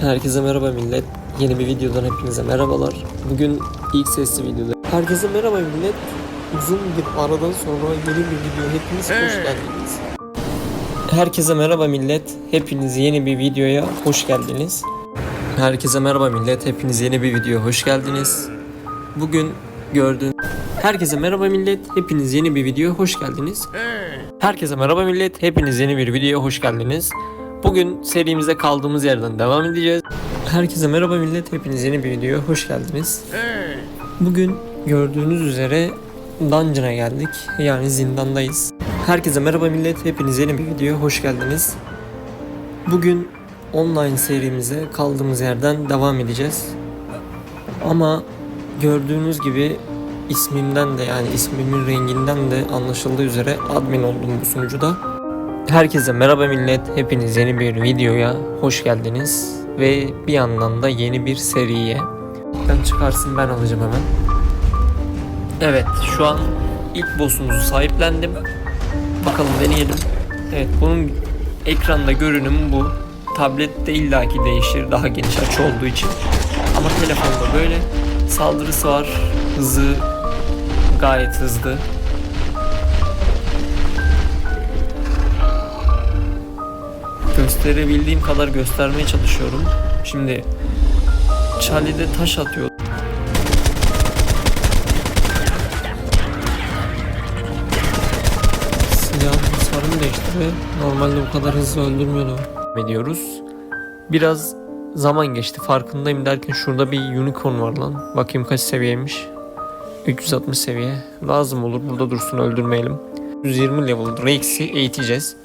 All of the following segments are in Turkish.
Herkese merhaba millet. Yeni bir videodan hepinize merhabalar. Bugün ilk sesli videoda. Herkese merhaba millet. Uzun bir aradan sonra yeni bir video. Hepiniz hoş geldiniz. Herkese merhaba millet. Hepiniz yeni bir videoya hoş geldiniz. Herkese merhaba millet. Hepiniz yeni bir videoya hoş geldiniz. Bugün gördüğün Herkese merhaba millet. Hepiniz yeni bir videoya hoş geldiniz. Herkese merhaba millet. Hepiniz yeni bir videoya hoş geldiniz. Bugün serimize kaldığımız yerden devam edeceğiz. Herkese merhaba millet. Hepiniz yeni bir videoya hoş geldiniz. Bugün gördüğünüz üzere Dungeon'a geldik. Yani zindandayız. Herkese merhaba millet. Hepiniz yeni bir videoya hoş geldiniz. Bugün online serimize kaldığımız yerden devam edeceğiz. Ama gördüğünüz gibi ismimden de yani ismimin renginden de anlaşıldığı üzere admin oldum bu sunucuda. Herkese merhaba millet. Hepiniz yeni bir videoya hoş geldiniz. Ve bir yandan da yeni bir seriye. Ben çıkarsın ben alacağım hemen. Evet şu an ilk boss'umuzu sahiplendim. Bakalım deneyelim. Evet bunun ekranda görünümü bu. Tablette illaki değişir daha geniş açı olduğu için. Ama telefonda böyle saldırısı var. Hızı gayet hızlı. Gösterebildiğim kadar göstermeye çalışıyorum. Şimdi Charlie'de taş atıyor. Silahın hasarını değiştiriyor. Normalde bu kadar hızlı öldürmüyordu. Ediyoruz. Biraz zaman geçti farkındayım derken şurada bir unicorn var lan. Bakayım kaç seviyeymiş. 360 seviye. Lazım olur burada dursun öldürmeyelim. 120 level Rex'i eğiteceğiz.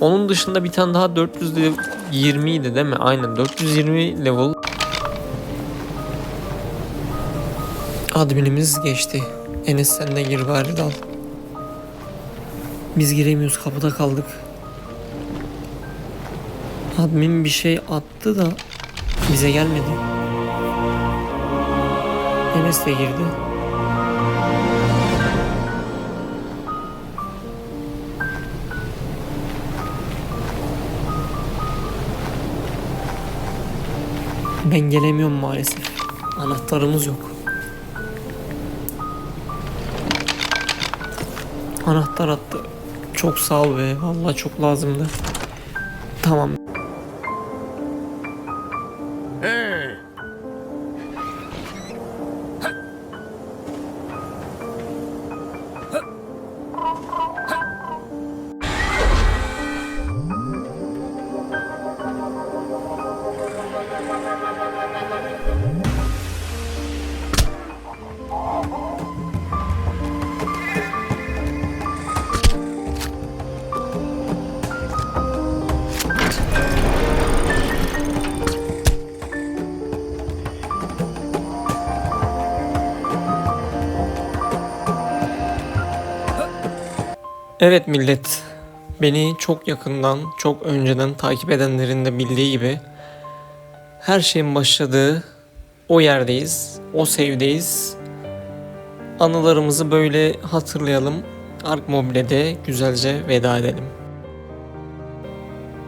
Onun dışında bir tane daha 420 idi değil mi? Aynen 420 level. Adminimiz geçti. Enes sen de gir bari dal. Biz giremiyoruz kapıda kaldık. Admin bir şey attı da bize gelmedi. Enes de girdi. Ben gelemiyorum maalesef. Anahtarımız yok. Anahtar attı. Çok sağ ol be. Vallahi çok lazımdı. Tamam. Evet millet. Beni çok yakından, çok önceden takip edenlerin de bildiği gibi her şeyin başladığı o yerdeyiz. O sevdeyiz. Anılarımızı böyle hatırlayalım. Ark Mobile'de güzelce veda edelim.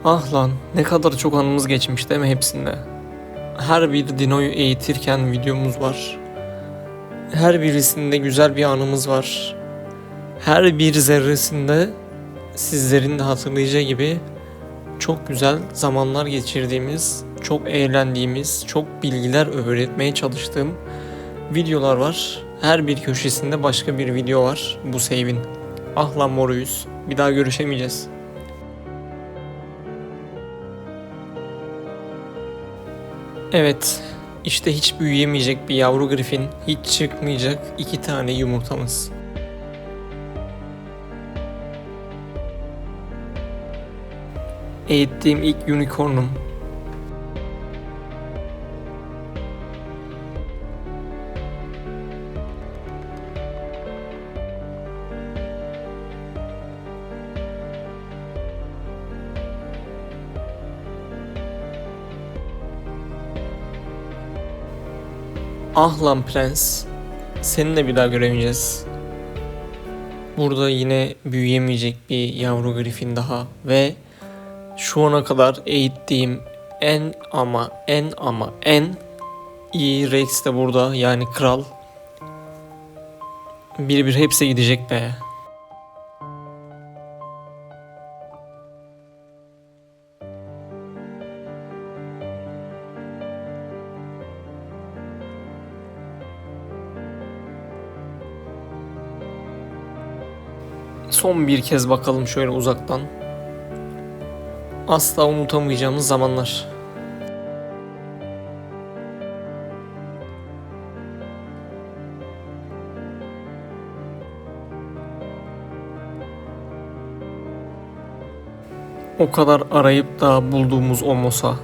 Ah lan ne kadar çok anımız geçmiş değil mi hepsinde? Her bir dinoyu eğitirken videomuz var. Her birisinde güzel bir anımız var her bir zerresinde sizlerin de hatırlayacağı gibi çok güzel zamanlar geçirdiğimiz, çok eğlendiğimiz, çok bilgiler öğretmeye çalıştığım videolar var. Her bir köşesinde başka bir video var bu save'in. Ah lan moruyuz. Bir daha görüşemeyeceğiz. Evet, işte hiç büyüyemeyecek bir yavru grifin, hiç çıkmayacak iki tane yumurtamız. Eğittiğim ilk unicornum. Ah lan prens. Seninle bir daha göremeyeceğiz. Burada yine büyüyemeyecek bir yavru grifin daha ve şu ana kadar eğittiğim en ama en ama en iyi Rex de burada yani kral. Bir bir hepsi gidecek be. Son bir kez bakalım şöyle uzaktan. Asla unutamayacağımız zamanlar. O kadar arayıp da bulduğumuz o Mosa.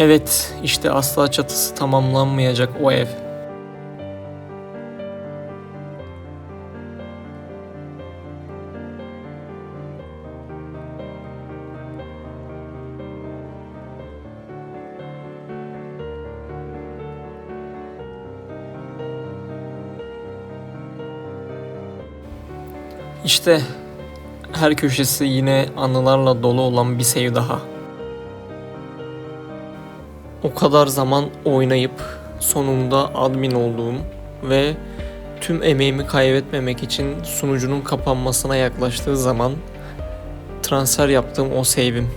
Evet, işte asla çatısı tamamlanmayacak o ev. İşte her köşesi yine anılarla dolu olan bir sev daha. O kadar zaman oynayıp sonunda admin olduğum ve tüm emeğimi kaybetmemek için sunucunun kapanmasına yaklaştığı zaman transfer yaptığım o save'im.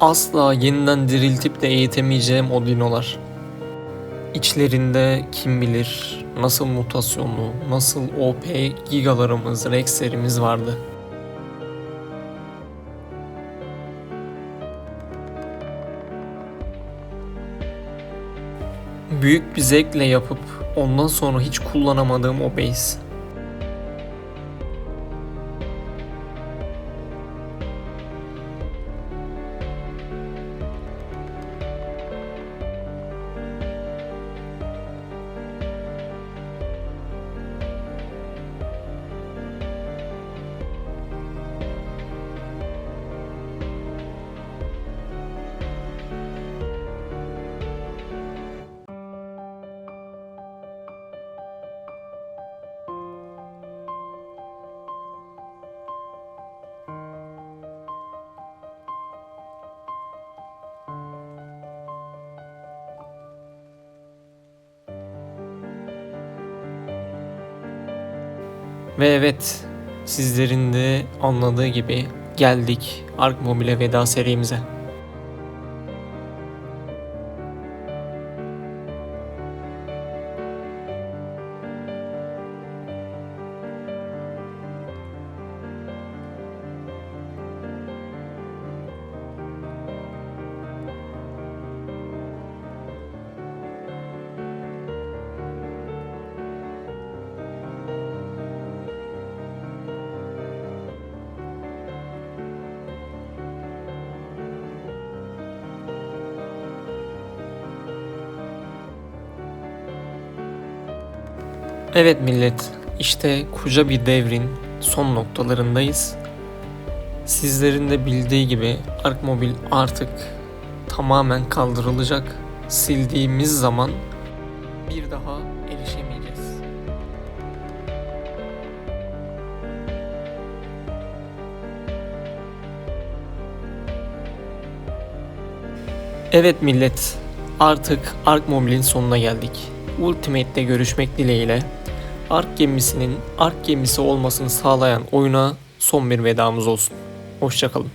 Asla yeniden diriltip de eğitemeyeceğim o dinolar. İçlerinde kim bilir nasıl mutasyonlu, nasıl OP gigalarımız, rexlerimiz vardı. Büyük bir zevkle yapıp ondan sonra hiç kullanamadığım o base. Ve evet, sizlerin de anladığı gibi geldik Ark Mobile veda serimize. Evet millet, işte koca bir devrin son noktalarındayız. Sizlerin de bildiği gibi Ark Mobil artık tamamen kaldırılacak. Sildiğimiz zaman bir daha erişemeyeceğiz. Evet millet, artık Ark Mobil'in sonuna geldik. Ultimate'de görüşmek dileğiyle Ark gemisinin Ark gemisi olmasını sağlayan oyuna son bir vedamız olsun. Hoşçakalın.